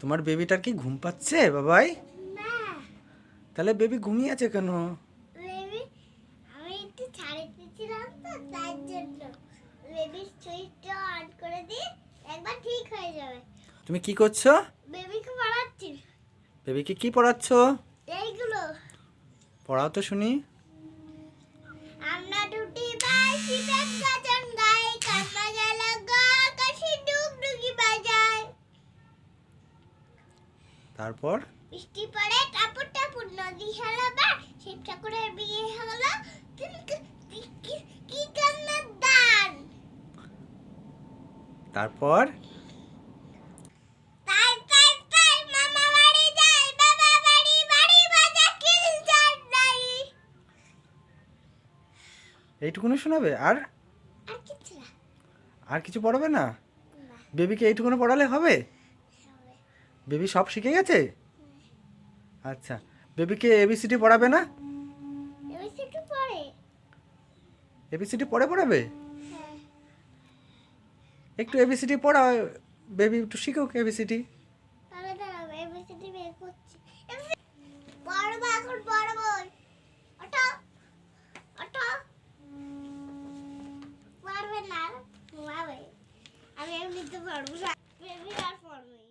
তোমার বেবিটার কি ঘুম পাচ্ছে বাবাই? তাহলে বেবি ঘুমিয়ে আছে কেন? তুমি কি করছ? বেবিকে পড়াচ্ছি। বেবিকে কি পড়াচ্ছ? এইগুলো। পড়াও তো শুনি। তারপর? বৃষ্টি পড়ে টাপুর টাপুর নদী হলো বা শিব ঠাকুরের বিয়ে হলো। কি- কান্নার দান? তারপর? এইটুকুনি শোনাবে? আর? আর কিছু না। আর কিছু পড়াবে না। বেবিকে এইটুকুনি পড়ালে হবে? বেবি সব শিখে গেছে? আচ্ছা বেবিকে এবিসিডি পড়াবে না? এবিসিডি পরে পড়াবে? হ্যাঁ। একটু এবিসিডি পড়া বেবি একটু শিখুক এবিসিডি তাহলে দাঁড়াবো এবিসিডি বের করছি। পড়ব।